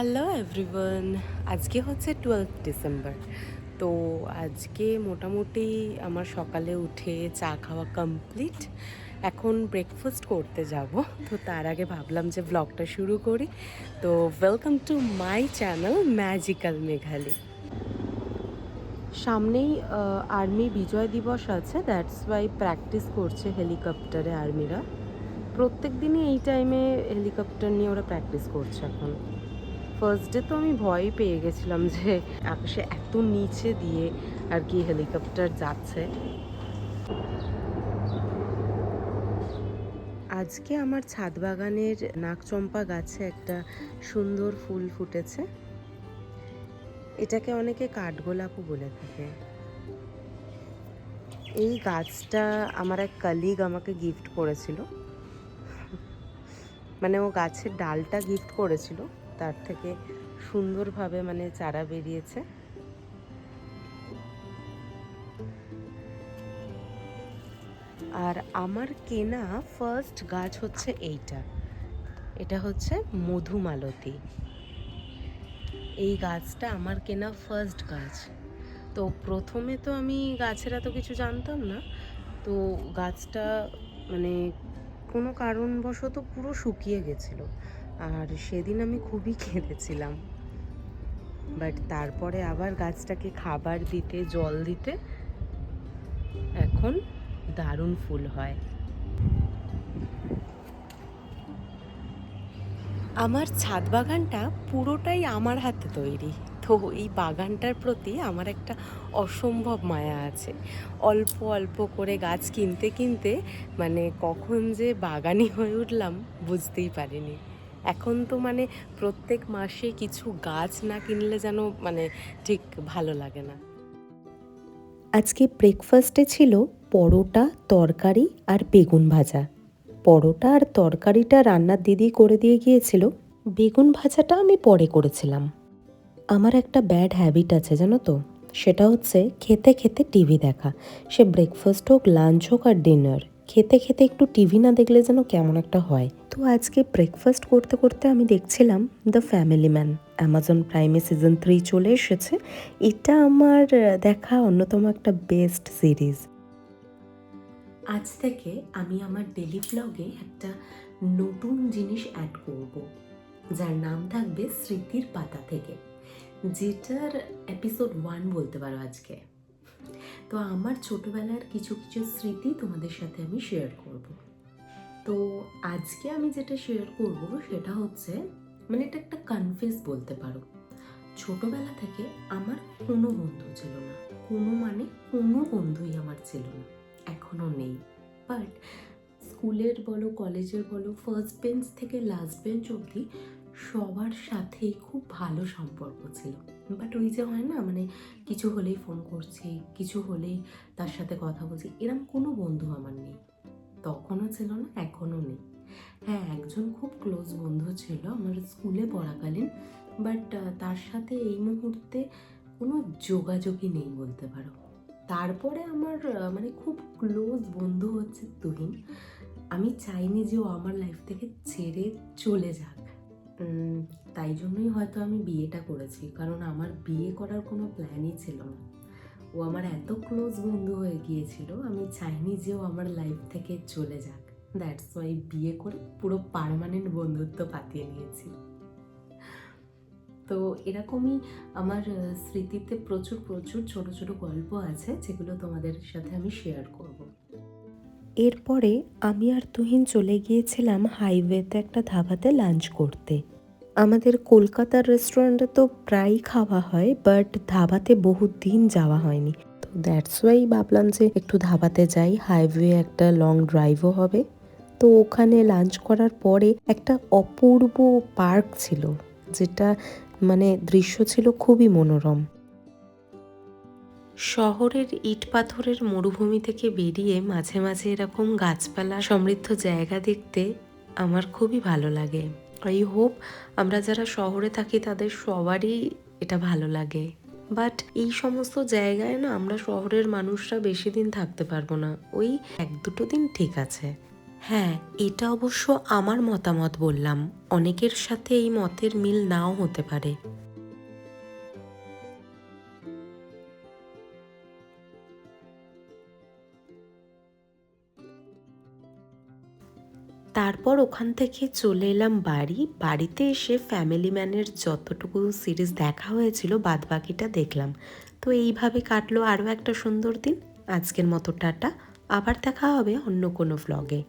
Hello everyone আজকে হচ্ছে twelve December তো আজকে মোটামুটি আমার সকালে উঠে চা খাওয়া কমপ্লিট এখন ব্রেকফাস্ট করতে যাব। তো তার আগে ভাবলাম যে ব্লগটা শুরু করি। তো welcome to my channel magical Meghali সামনেই আর্মি বিজয় দিবস আছে। দ্যাটস ওয়াই প্র্যাকটিস করছে হেলিকপ্টারে আর্মিরা প্রত্যেক দিনই এই টাইমে হেলিকপ্টার নিয়ে ওরা প্র্যাকটিস করছে এখন। ফার্স্ট ডে তো আমি ভয় পেয়ে গেছিলাম যে আকাশে এত নিচে দিয়ে আর কি হেলিকপ্টার যাচ্ছে। আজকে আমার ছাদ বাগানের নাকচম্পা গাছে একটা সুন্দর ফুল ফুটেছে। এটাকে অনেকে কাঠগোলাপও বলে থাকে। এই গাছটা আমার এক কালিগ আমাকে গিফট করেছিল। মানে ও গাছের ডালটা গিফট করেছিল। তার থেকে সুন্দরভাবে মানে চারা বেরিয়েছে। আর আমার কেনা ফার্স্ট গাছ হচ্ছে এইটা। এটা হচ্ছে মধুমালতী। এই গাছটা আমার কেনা ফার্স্ট গাছ। তো প্রথমে তো আমি গাছের এত কিছু জানতাম না। তো গাছটা মানে কোনো কারণবশত পুরো শুকিয়ে গেছিল। আর সেদিন আমি খুবই কেঁদেছিলাম বাট তারপরে আবার গাছটাকে খাবার দিতে, জল দিতে, এখন দারুণ ফুল হয়। আমার ছাদ বাগানটা পুরোটাই আমার হাতে তৈরি। তো এই বাগানটার প্রতি আমার একটা অসম্ভব মায়া আছে। অল্প অল্প করে গাছ কিনতে কিনতে মানে কখন যে বাগানি হয়ে উঠলাম বুঝতেই পারিনি। এখন তো মানে প্রত্যেক মাসে কিছু গাছ না কিনলে যেন মানে ঠিক ভালো লাগে না। আজকে ব্রেকফাস্টে ছিল পরোটা, তরকারি আর বেগুন ভাজা। পরোটা আর তরকারিটা রান্নার দিদি করে দিয়ে গিয়েছিল। বেগুন ভাজাটা আমি পরে করেছিলাম। আমার একটা ব্যাড হ্যাবিট আছে, জানো তো? সেটা হচ্ছে খেতে খেতে টিভি দেখা। সে ব্রেকফাস্ট হোক লাঞ্চ হোক আর ডিনার খেতে খেতে একটু টিভি না দেখলে যেন কেমন একটা হয়। তো আজকে ব্রেকফাস্ট করতে করতে আমি দেখছিলাম দ্য ফ্যামিলি ম্যান অ্যামাজন প্রাইমে সিজন থ্রি চলে এসেছে। এটা আমার দেখা অন্যতম একটা বেস্ট সিরিজ আজ থেকে আমি আমার ডেলি ব্লগে একটা নতুন জিনিস অ্যাড করব, যার নাম থাকবে স্মৃতির পাতা থেকে, যেটার এপিসোড ওয়ান বলতে পারো আজকে। তো আমার ছোটবেলার কিছু কিছু স্মৃতি তোমাদের সাথে আমি শেয়ার করব। তো আজকে আমি যেটা শেয়ার করব সেটা হচ্ছে মানে এটা একটা কনফিউজ বলতে পারো। ছোটবেলা থেকে আমার কোনো বন্ধু ছিল না। কোনো মানে কোনো বন্ধুই আমার ছিল না। এখনও নেই। বাট স্কুলের বলো, কলেজের বলো ফার্স্ট বেঞ্চ থেকে লাস্ট বেঞ্চ অবধি সবার সাথেই খুব ভালো সম্পর্ক ছিল। বাট ওই যে হয় না মানে কিছু হলেই ফোন করছি, কিছু হলেই তার সাথে কথা বলছি, এরম কোনো বন্ধু আমার নেই। তখনও ছিল না, এখনও নেই। হ্যাঁ একজন খুব ক্লোজ বন্ধু ছিল আমার স্কুলে পড়াকালীন বাট তার সাথে এই মুহূর্তে কোনো যোগাযোগই নেই বলতে পারো। তারপরে আমার মানে খুব ক্লোজ বন্ধু হচ্ছে তুহিন। আমি চাইনি যে ও আমার লাইফ থেকে ছেড়ে চলে যাক। তাই জন্যই হয়তো আমি বিয়েটা করেছি, কারণ আমার বিয়ে করার কোনো প্ল্যানই ছিল না। ও আমার এত ক্লোজ বন্ধু হয়ে গিয়েছিল, আমি চাইনি যে ও আমার লাইফ থেকে চলে যাক। দ্যাটস ওয়াই বিয়ে করে পুরো পার্মানেন্ট বন্ধুত্ব পাতিয়ে নিয়েছি। তো এরকমই আমার স্মৃতিতে প্রচুর প্রচুর ছোট ছোট গল্প আছে, যেগুলো তোমাদের সাথে আমি শেয়ার করব। এরপরে আমি আর তুহিন চলে গিয়েছিলাম হাইওয়েতে একটা ধাবাতে লাঞ্চ করতে। আমাদের কলকাতার রেস্টুরেন্টে তো প্রায়ই খাওয়া হয় বাট ধাবাতে বহু দিন যাওয়া হয়নি। তো দ্যাটস ওয়াই ভাবলাম যে একটু ধাবাতে যাই হাইওয়ে একটা লং ড্রাইভও হবে। তো ওখানে লাঞ্চ করার পরে একটা অপূর্ব পার্ক ছিল, যেটা মানে দৃশ্য ছিল খুবই মনোরম। শহরের ইট পাথরের মরুভূমি থেকে বেরিয়ে মাঝে মাঝে এরকম গাছপালা সমৃদ্ধ জায়গা দেখতে আমার খুবই ভালো লাগে। আই হোপ আমরা যারা শহরে থাকি তাদের সবারই এটা ভালো লাগে। বাট এই সমস্ত জায়গায় না আমরা শহরের মানুষরা বেশি দিন থাকতে পারব না। ওই এক দুটো দিন ঠিক আছে। হ্যাঁ এটা অবশ্য আমার মতামত বললাম। অনেকের সাথে এই মতের মিল নাও হতে পারে। তারপর ওখান থেকে চলে এলাম বাড়ি। বাড়িতে এসে ফ্যামিলি ম্যানের যতটুকু সিরিজ দেখা হয়েছিল বাদ বাকিটা দেখলাম। তো এইভাবে কাটলো আরও একটা সুন্দর দিন। আজকের মতো টাটা। আবার দেখা হবে অন্য কোনো ভ্লগে